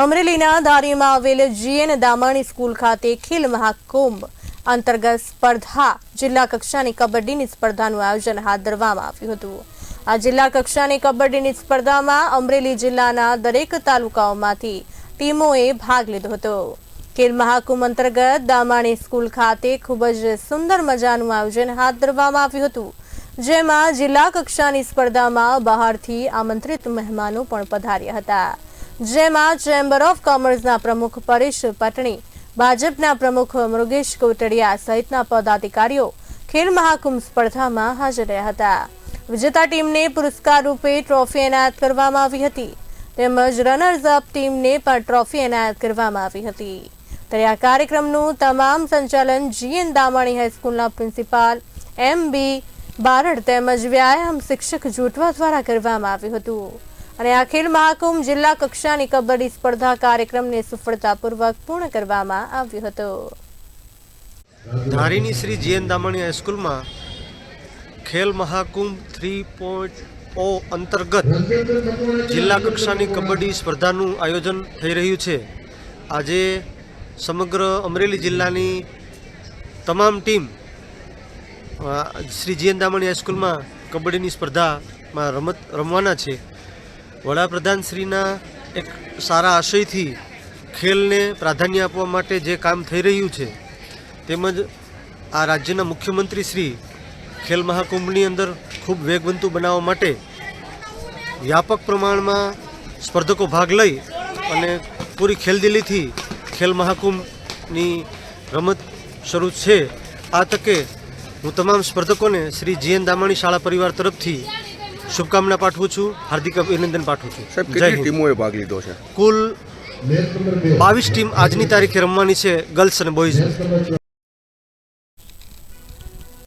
અમરેલીના ધારીમાં આવેલ જીએન દામાણી સ્કૂલ ખાતે ખેલ મહાકુંભ અંતર્ગત સ્પર્ધા જિલ્લા કક્ષાની કબડ્ડીની સ્પર્ધાનું આયોજન હાથ ધરવામાં આવ્યું હતું. આ જિલ્લા કક્ષાની કબડ્ડીની સ્પર્ધામાં અમરેલી જિલ્લાના દરેક તાલુકાઓમાંથી ટીમોએ ભાગ લીધો હતો. ખેલ મહાકુંભ અંતર્ગત દામાણી સ્કૂલ ખાતે ખૂબ જ સુંદર મજાનું આયોજન હાથ ધરવામાં આવ્યું હતું. જેમાં જિલ્લા કક્ષાની સ્પર્ધામાં બહારથી આમંત્રિત મહેમાનો પણ પધાર્યા હતા. જેમાં ચેમ્બર ઓફ કોમર્સના પ્રમુખ પરેશ પટણી, ભાજપના પ્રમુખ મૃગેશ કોટડિયા સહિતના પદાધિકારીઓ ખેલ મહાકુંભ સ્પર્ધામાં હાજર રહ્યા હતા. વિજેતા ટીમને પુરસ્કાર રૂપે ટ્રોફી એનાયત કરવામાં આવી હતી. તેમજ રનર્સ અપ ટીમને પણ ટ્રોફી એનાયત કરવામાં આવી હતી. ત્યારે આ કાર્યક્રમનું તમામ સંચાલન જીએન દામાણી હાઈસ્કૂલના પ્રિન્સિપાલ એમ બી બારડ તેમજ વ્યાયામ શિક્ષક જોટવા દ્વારા કરવામાં આવ્યું હતું. અને અખિલ મહાકુંભ જિલ્લા કક્ષાની કબડ્ડી સ્પર્ધા કાર્યક્રમને સફળતાપૂર્વક પૂર્ણ કરવામાં આવ્યો હતો. ધારીની શ્રી જીએન દામણી હાઈસ્કૂલમાં ખેલ મહાકુંભ થ્રી પોઈન્ટ ઓ અંતર્ગત જિલ્લા કક્ષાની કબડ્ડી સ્પર્ધાનું આયોજન થઈ રહ્યું છે. આજે સમગ્ર અમરેલી જિલ્લાની તમામ ટીમ શ્રી જીએન દામણી હાઈસ્કૂલમાં કબડ્ડીની સ્પર્ધામાં રમત, રમવાના છે. વડાપ્રધાનશ્રીના એક સારા આશયથી ખેલને પ્રાધાન્ય આપવા માટે જે કામ થઈ રહ્યું છે, તેમજ આ રાજ્યના મુખ્યમંત્રી શ્રી ખેલ મહાકુંભની અંદર ખૂબ વેગવંતુ બનાવવા માટે વ્યાપક પ્રમાણમાં સ્પર્ધકો ભાગ લઈ અને પૂરી ખેલદિલીથી ખેલ મહાકુંભની રમત શરૂ છે. આ તકે હું તમામ સ્પર્ધકોને શ્રી જીએન દામાણી શાળા પરિવાર તરફથી શુભકામના પાઠવું છું હાર્દિક અભિનંદન પાઠવું છું. સાહેબ કેટલી ટીમોએ ભાગ લીધો છે? કુલ બાવીસ ટીમ આજની તારીખે રમવાની છે ગર્લ્સ અને બોયઝ.